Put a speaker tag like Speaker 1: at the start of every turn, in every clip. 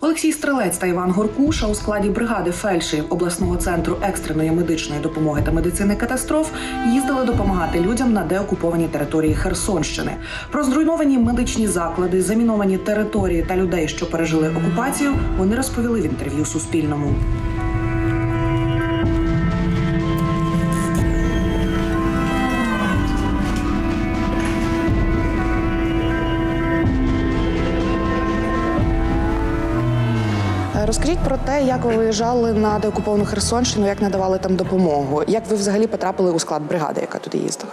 Speaker 1: Олексій Стрелець та Іван Горкуша у складі бригади фельдшерів обласного центру екстреної медичної допомоги та медицини катастроф їздили допомагати людям на деокупованій території Херсонщини. Про зруйновані медичні заклади, заміновані території та людей, що пережили окупацію, вони розповіли в інтерв'ю Суспільному.
Speaker 2: Розкажіть про те, як ви виїжджали на деокуповану Херсонщину, як надавали там допомогу, як ви взагалі потрапили у склад бригади, яка туди їздила?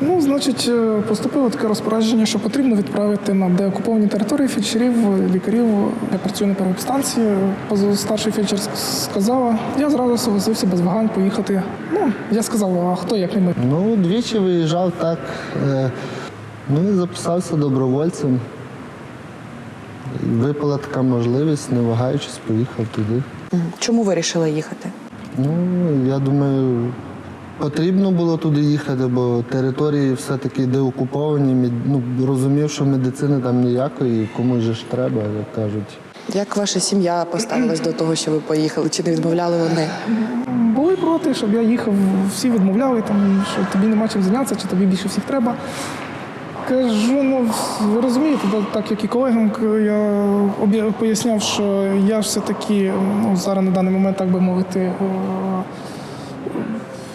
Speaker 3: Ну, значить, е, поступило таке розпорядження, що потрібно відправити на деокуповані території фельдшерів, лікарів. Я працюю на первій станції. Старший фельдшер ск- сказала. Я зразу согласився без вагань поїхати. Ну, я сказав, а хто як не ми?
Speaker 4: Ну, двічі виїжджав так. Е, ну і записався добровольцем. Випала така можливість, не вагаючись, поїхав туди.
Speaker 2: Чому ви вирішили їхати?
Speaker 4: Ну, я думаю, потрібно було туди їхати, бо території все-таки деокуповані. Ну, розумів, що медицини там ніякої, комусь же ж треба, як кажуть.
Speaker 2: Як ваша сім'я поставилась до того, що ви поїхали? Чи не відмовляли вони?
Speaker 3: Були проти, щоб я їхав, всі відмовляли, там, що тобі нема чим зайнятися, чи тобі більше всіх треба. Кажу, ну ви розумієте, та- так як і колегам я поясняв, що я ж все-таки ну, зараз на даний момент, так би мовити, е,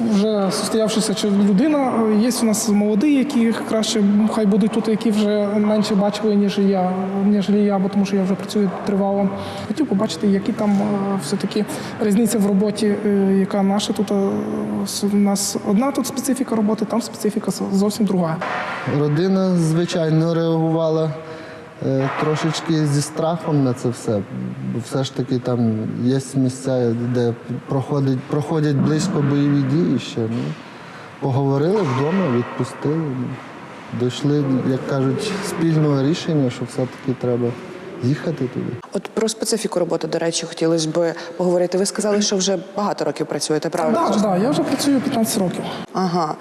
Speaker 3: вже состоявшися чи людина. Є у нас молоді, які краще хай будуть тут, які вже менше бачили, ніж я, ніж я, бо тому що я вже працюю тривало. Хотів побачити, які там е, все-таки різниця в роботі, е, яка наша тут. е, У нас одна тут специфіка роботи, там специфіка зовсім друга.
Speaker 4: Родина, звичайно, реагувала е, трошечки зі страхом на це все. Бо все ж таки там є місця, де проходять, проходять близько бойові дії ще. Ну, поговорили вдома, відпустили. Ну, дійшли, як кажуть, спільного рішення, що все-таки треба їхати туди.
Speaker 2: От про специфіку роботи, до речі, хотілося б поговорити. Ви сказали, що вже багато років працюєте, правильно?
Speaker 3: Так, так, я вже працюю 15 років.
Speaker 2: Ага.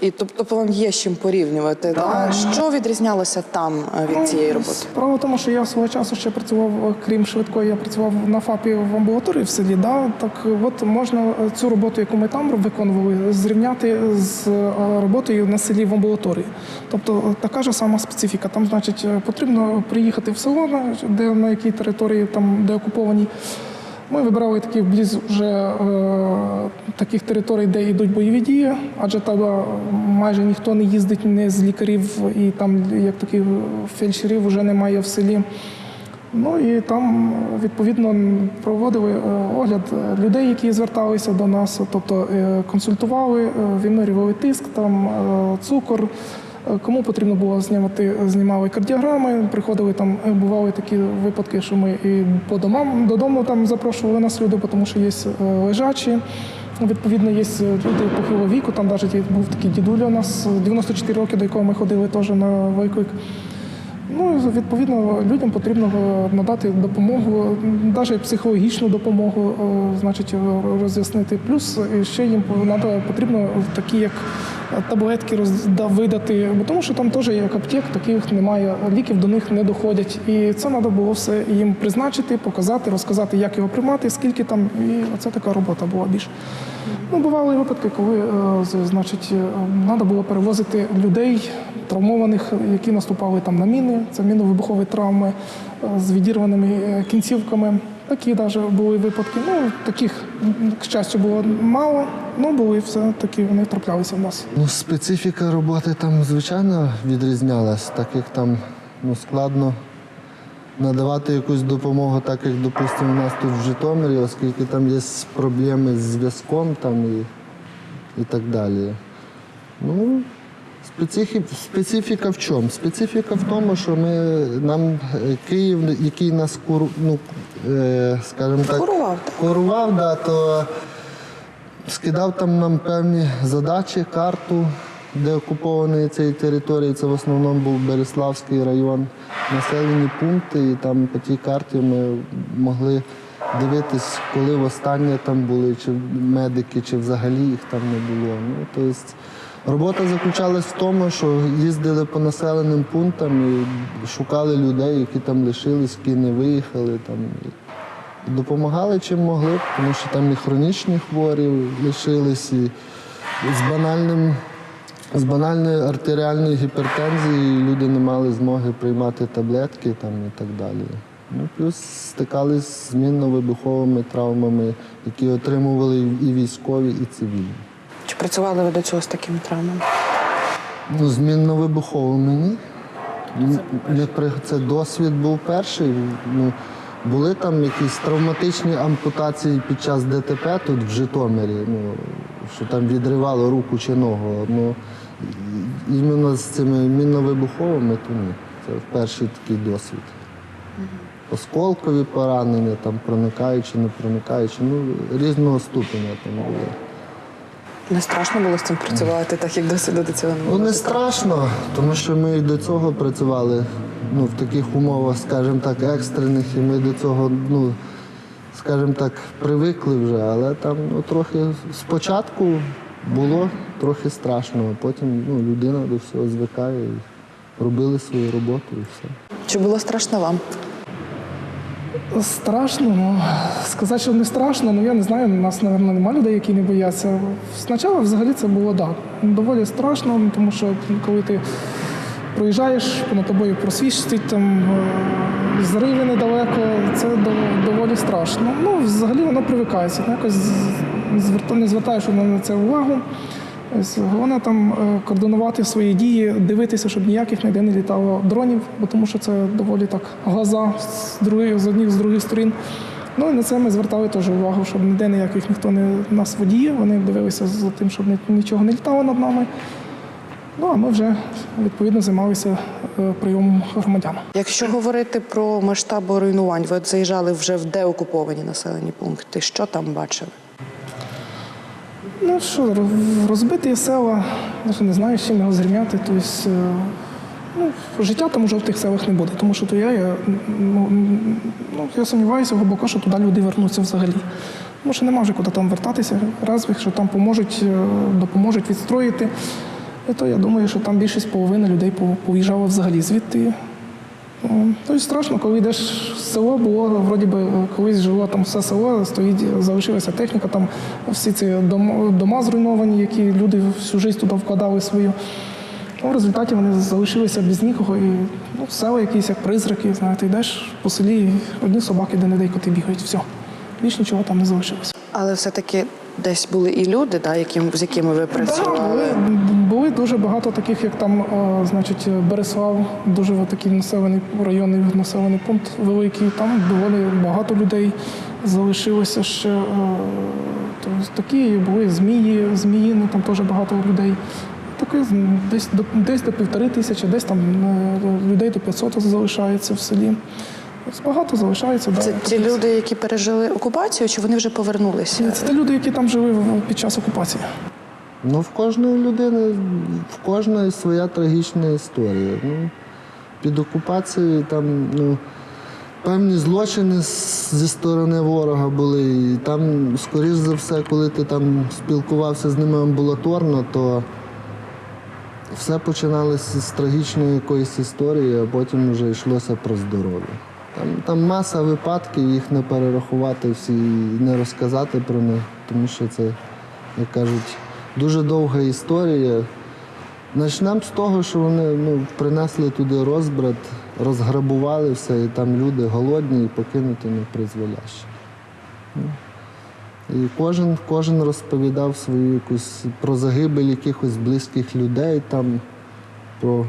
Speaker 2: І тобто вам є з чим порівнювати. А що відрізнялося там е, від цієї роботи?
Speaker 3: Справа в тому, що я свого часу ще працював, е, крім швидкої, я працював на ФАПі в амбулаторії в селі. Да? Так от можна е, цю роботу, яку ми там виконували, зрівняти з роботою на селі в амбулаторії. Тобто така ж сама специфіка. Там, значить, потрібно приїхати в село, де на якій території там де окуповані. Ми вибирали такі близь вже е, таких територій, де йдуть бойові дії, адже там е, майже ніхто не їздить не з лікарів, і там як таких фельдшерів вже немає в селі. Ну і там е, відповідно проводили е, огляд е, людей, які зверталися до нас, тобто е, консультували, е, вимірювали тиск, там е, цукор. Е, Кому потрібно було знімати, знімали кардіограми, приходили там, е, бували такі випадки, що ми і по домам додому там запрошували нас люди, тому що є е, лежачі. Відповідно, є люди похилого віку. Там навіть був такий дідуля у нас 94 роки, до якого ми ходили теж на виклик. Ну, відповідно, людям потрібно надати допомогу, навіть психологічну допомогу, значить, роз'яснити. Плюс ще їм потрібно такі, як таблетки розда- видати, тому що там теж як аптек, таких немає, ліків до них не доходять. І це треба було все їм призначити, показати, розказати, як його приймати, скільки там. І оце така робота була більше. Ну, бували випадки, коли е, значить, треба було перевозити людей травмованих, які наступали там на міни, це мінно-вибухові травми е, з відірваними е, кінцівками. Такі навіть були випадки. Ну, таких, к щастю, було мало, але були все-таки вони траплялися в нас.
Speaker 4: Ну, специфіка роботи там, звичайно, відрізнялась, так як там ну, складно надавати якусь допомогу, так як, допустимо, у нас тут в Житомирі, оскільки там є проблеми з зв'язком там і, і так далі. Ну, специфіка в чому? Специфіка в тому, що ми, нам е, Київ, який нас куру, ну, е, скажімо так,
Speaker 2: Курував,
Speaker 4: курував, да, то скидав там нам певні задачі, карту, де окуповані цієї території. Це в основному був Береславський район, населені пункти, і там по тій карті ми могли дивитись, коли востаннє там були, чи медики, чи взагалі їх там не було. Ну, тобто, Робота заключалась в тому, що їздили по населеним пунктам і шукали людей, які там лишились, які не виїхали. Там. Допомагали чим могли, тому що там і хронічні хворі лишились, і з банальним. З банальною артеріальною гіпертензією люди не мали змоги приймати таблетки там, і так далі. Ну, плюс стикались з змінно-вибуховими травмами, які отримували і військові, і цивільні.
Speaker 2: Працювали ви до цього з такими травмами?
Speaker 4: Ну, змінно-вибуховими ні. Ні, не при- Це досвід був перший. Ну, були там якісь травматичні ампутації під час ДТП тут в Житомирі, ну, що там відривало руку чи ногу. Ну, іменно з цими мінно-вибуховими, то ні. Це перший такий досвід. Осколкові поранення, там, проникаючи, не проникаючи, ну, різного ступеня там були.
Speaker 2: Не страшно було з цим працювати, так як досвіду до цього не було?
Speaker 4: Ну не страшно, тому що ми і до цього працювали ну, в таких умовах, скажімо так, екстрених, і ми до цього, ну, скажімо так, привикли вже, але там ну, трохи спочатку було трохи страшно, а потім ну, людина до всього звикає і робили свою роботу і все.
Speaker 2: Чи було страшно вам?
Speaker 3: Страшно, ну сказати, що не страшно, ну я не знаю. У нас, мабуть, немає людей, які не бояться. Спочатку взагалі це було да, доволі страшно, ну, тому що коли ти проїжджаєш, понад тобою просвічить, там е, зриви недалеко, це доволі страшно. Ну, взагалі воно привикається. Ну, Якось не звертаєш на це увагу. Головне там е, координувати свої дії, дивитися, щоб ніяких ніде не літало дронів, бо тому що це доволі так глаза з другої, з одних з других сторін. Ну і на це ми звертали теж увагу, щоб ніде ніяких ніхто не нас водіє. Вони дивилися за тим, щоб нічого не літало над нами. Ну а ми вже відповідно займалися е, прийомом громадян.
Speaker 2: Якщо говорити про масштаби руйнувань, ви заїжджали вже в деокуповані населені пункти. Що там бачили?
Speaker 3: Ну що, роз- розбиті села, ж не знаю, з чим його зрівняти. Тобто, е, ну, життя там уже в тих селах не буде, тому що то я, я, ну, ну, я сумніваюся глибоко, що туди люди вернуться взагалі. Тому що нема вже куди там вертатися, разве що там поможуть, е, допоможуть відстроїти. І то я думаю, що там більшість половини людей по- поїжджало взагалі звідти. Ну, Тобто страшно, коли йдеш в село, було вроді би колись жило там все село, стоїть, залишилася техніка, там всі ці дом- дома зруйновані, які люди всю життя туди вкладали свою. Ну, в результаті вони залишилися без нікого. І ну, села якісь як призраки, знаєте, йдеш по селі, одні собаки де не де коти бігають. Все. Більш нічого там не залишилося.
Speaker 2: Але все-таки десь були і люди, да, яким, з якими ви працювали.
Speaker 3: були, були дуже багато таких, як там, е, значить, Береслав, дуже такий населений районний населений пункт великий. Там доволі багато людей залишилося ще. е, Тобто такі були змії, зміїни, там теж багато людей. Таке десь до десь до півтори тисячі, десь там е, людей до 500 залишається в селі. Багато залишається. да.
Speaker 2: Це ті люди, які пережили окупацію, чи вони вже повернулися?
Speaker 3: Це ті люди, які там жили під час окупації.
Speaker 4: Ну, в кожної людини, в кожної своя трагічна історія. Ну, під окупацією там, ну, певні злочини зі сторони ворога були. І там, скоріш за все, коли ти там спілкувався з ними амбулаторно, то все починалося з трагічної якоїсь історії, а потім вже йшлося про здоров'я. Там, там маса випадків, їх не перерахувати всі і не розказати про них, тому що це, як кажуть, дуже довга історія. Почнемо з того, що вони ну, принесли туди розбрат, розграбували все, і там люди голодні і покинуті на призволяще. Ну, І кожен, кожен розповідав свою якусь про загибель якихось близьких людей, там, про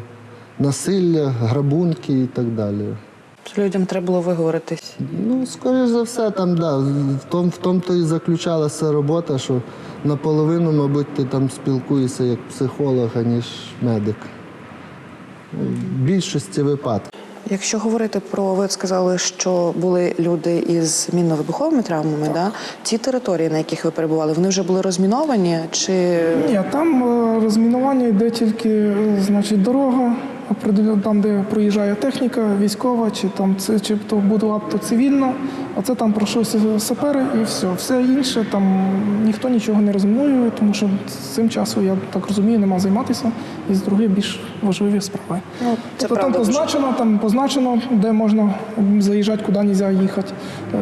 Speaker 4: насилля, грабунки і так далі.
Speaker 2: Людям треба було виговоритись.
Speaker 4: Ну, скоріш за все, там, да, в тому в том то і заключалася робота, що наполовину, мабуть, ти там спілкуєшся як психолог, аніж медик. Ну, В більшості випадків.
Speaker 2: Якщо говорити про, ви сказали, що були люди із мінно-вибуховими травмами, да? ті території, на яких ви перебували, вони вже були розміновані чи
Speaker 3: Ні, там е, розмінування йде тільки е, значить, дорога, там, де проїжджає техніка, військова, чи там це чи то буде авто цивільна, Оце там пройшовся сапери і все. Все інше там ніхто нічого не розмінує, тому що цим часу, я так розумію, нема займатися і з другі більш важливі справи.
Speaker 2: Ну, це
Speaker 3: тобто там
Speaker 2: дуже.
Speaker 3: позначено, там позначено, де можна заїжджати, куди не можна їхати.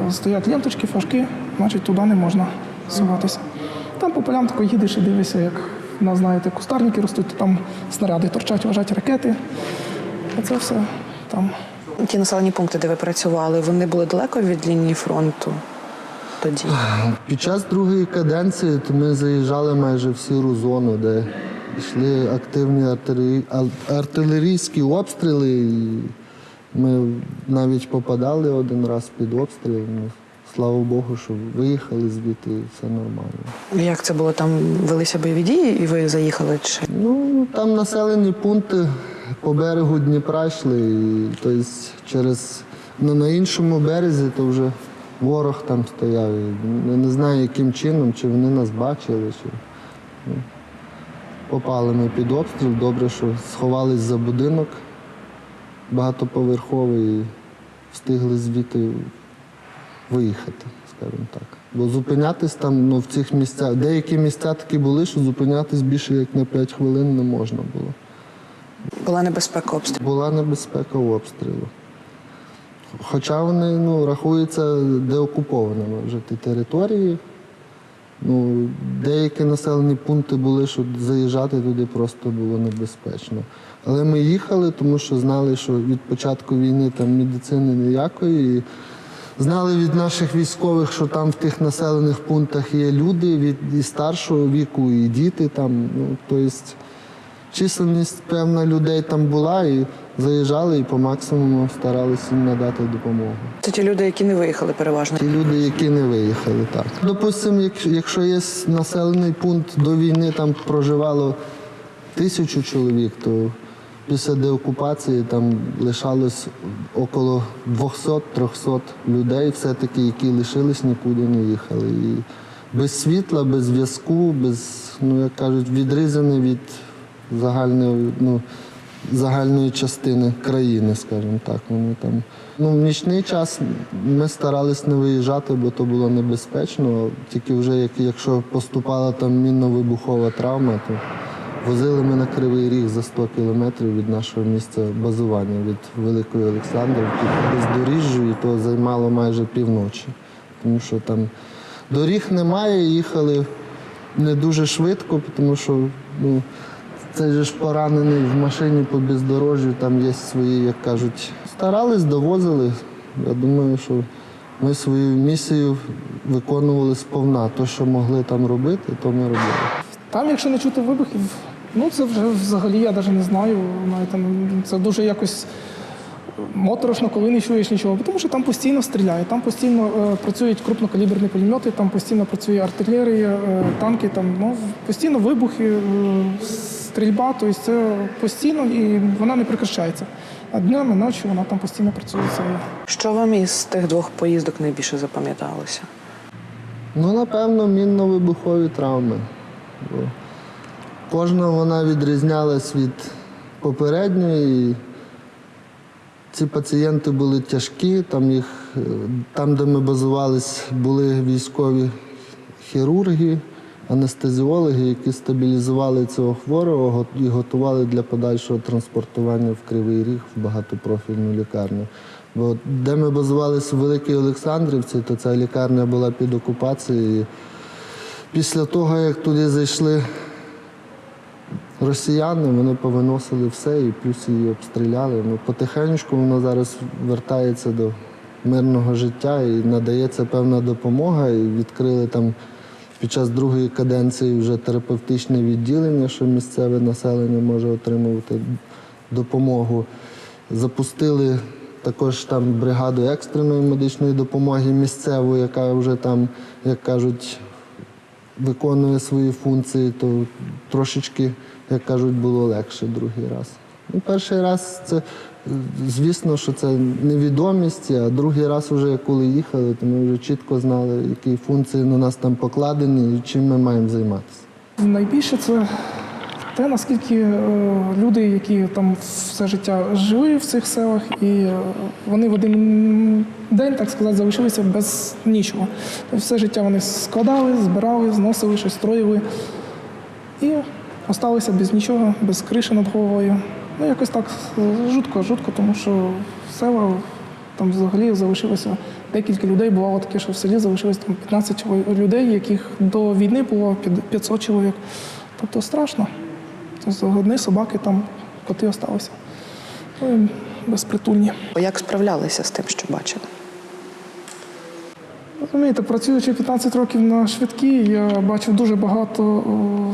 Speaker 3: Е, Стоять ленточки, флажки, значить туди не можна суватися. Там по полям тако їдеш і дивишся, як у нас, знаєте, кустарники ростуть, то там снаряди торчать, вважать ракети. Оце все там.
Speaker 2: Ті населені пункти, де ви працювали, вони були далеко від лінії фронту тоді.
Speaker 4: Під час другої каденції то ми заїжджали майже в сіру зону, де йшли активні артилерійські обстріли. І ми навіть попадали один раз під обстріл. Ну, слава Богу, що виїхали звідти все нормально.
Speaker 2: Як це було? Там велися бойові дії, і ви заїхали? Чи
Speaker 4: Ну, там населені пункти по берегу Дніпра йшли. І, тобто через ну, на іншому березі то вже ворог там стояв. Я не знаю, яким чином, чи вони нас бачили, чи ну, попали ми під обстріл. Добре, що сховались за будинок багатоповерховий і встигли звідти виїхати, скажімо так. Бо зупинятись там ну, в цих місцях, деякі місця такі були, що зупинятись більше як на 5 хвилин не можна було.
Speaker 2: була небезпека обстрілу?
Speaker 4: Була небезпека обстрілу. Хоча вони ну, рахуються деокупованими вже ті території. Ну, деякі населені пункти були, що заїжджати туди просто було небезпечно. Але ми їхали, тому що знали, що від початку війни там медицини ніякої. І знали від наших військових, що там в тих населених пунктах є люди від і старшого віку, і діти там. Ну, тобто численність певна людей там була, і заїжджали і по максимуму старалися їм надати допомогу.
Speaker 2: Це ті люди, які не виїхали переважно.
Speaker 4: Ті люди, які не виїхали, так. Допустимо, якщо- якщо є населений пункт до війни, там проживало тисячу чоловік, то після деокупації там лишалось около 200-300 людей, все-таки, які лишились, нікуди не їхали. І без світла, без зв'язку, без, ну як кажуть, відрізані від загальної, ну, загальної частини країни, скажімо так. Вони там. Ну, в нічний час ми старались не виїжджати, бо то було небезпечно. Тільки вже як, якщо поступала там мінно-вибухова травма, то возили ми на Кривий Ріг за 100 кілометрів від нашого місця базування, від Великої Олександрівки. Бездоріжжю, і то займало майже півночі. Тому що там доріг немає, їхали не дуже швидко, тому що ну, цей ж поранений в машині по бездорожжю, там є свої, як кажуть, старались, довозили. Я думаю, що ми свою місію виконували сповна. То, що могли там робити, то ми робили.
Speaker 3: Там, якщо не чути вибухів, ну це вже взагалі я навіть не знаю. Знаєте, ну, це дуже якось моторошно, коли не чуєш нічого. Тому що там постійно стріляють, там постійно е, працюють крупнокаліберні пулемети, там постійно працює артилерія, е, танки, там ну, постійно вибухи, е, стрільба, тобто це постійно і вона не прекращається. А днями, ночі вона там постійно працює.
Speaker 2: Що вам із тих двох поїздок найбільше запам'яталося?
Speaker 4: Ну, напевно, мінно-вибухові травми. Кожна вона відрізнялась від попередньої. Ці пацієнти були тяжкі, там, їх, е, там, де ми базувались, були військові хірурги, анестезіологи, які стабілізували цього хворого і готували для подальшого транспортування в Кривий Ріг в багатопрофільну лікарню. Бо де ми базувалися в Великій Олександрівці, то ця лікарня була під окупацією. Після того, як туди зайшли росіяни, вони повиносили все і плюс її обстріляли. Ну, потихеньку вона зараз вертається до мирного життя і надається певна допомога. І відкрили там під час другої каденції вже терапевтичне відділення, що місцеве населення може отримувати допомогу. Запустили також там бригаду екстреної медичної допомоги місцеву, яка вже там, як кажуть, виконує свої функції, то трошечки, як кажуть, було легше другий раз. Ну, перший раз це, звісно, що це невідомість, а другий раз, вже коли їхали, то ми вже чітко знали, які функції на нас там покладені і чим ми маємо займатися.
Speaker 3: Найбільше це те, наскільки е, люди, які там все життя жили в цих селах, і е, вони в один день, так сказати, залишилися без нічого. Тобто все життя вони складали, збирали, зносили, щось строїли і осталися без нічого, без криші над головою. Ну, якось так жутко, жутко, тому що села там взагалі залишилося декілька людей. Бувало таке, що в селі залишилось там 15 людей, яких до війни було 500 чоловік. Тобто страшно. Тобто одні собаки там, коти осталися. Ну, безпритульні.
Speaker 2: Як справлялися з тим, що бачили?
Speaker 3: Розумієте, працюючи 15 років на швидкій, я бачив дуже багато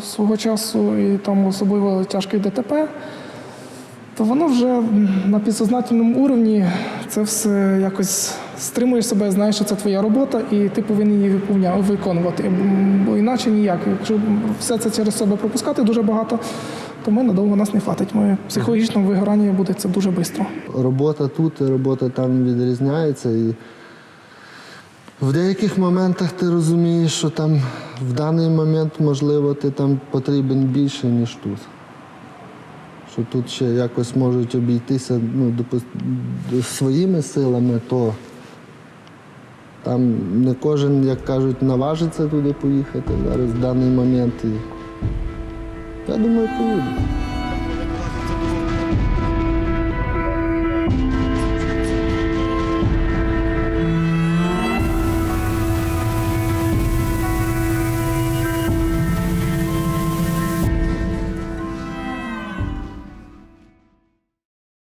Speaker 3: свого часу, і там особливо тяжкий ДТП. То воно вже на підсознательному уровні це все якось стримуєш себе, знаєш, що це твоя робота, і ти повинен її виконувати. Бо іначе ніяк. Якщо все це через себе пропускати дуже багато, то ми надовго нас не хватить. Ми психологічно вигорання буде це дуже швидко.
Speaker 4: Робота тут робота там відрізняється. І в деяких моментах ти розумієш, що там в даний момент, можливо, ти там потрібен більше, ніж тут. Що тут ще якось можуть обійтися ну, своїми силами, то там не кожен, як кажуть, наважиться туди поїхати зараз в даний момент. І я думаю, поїдуть.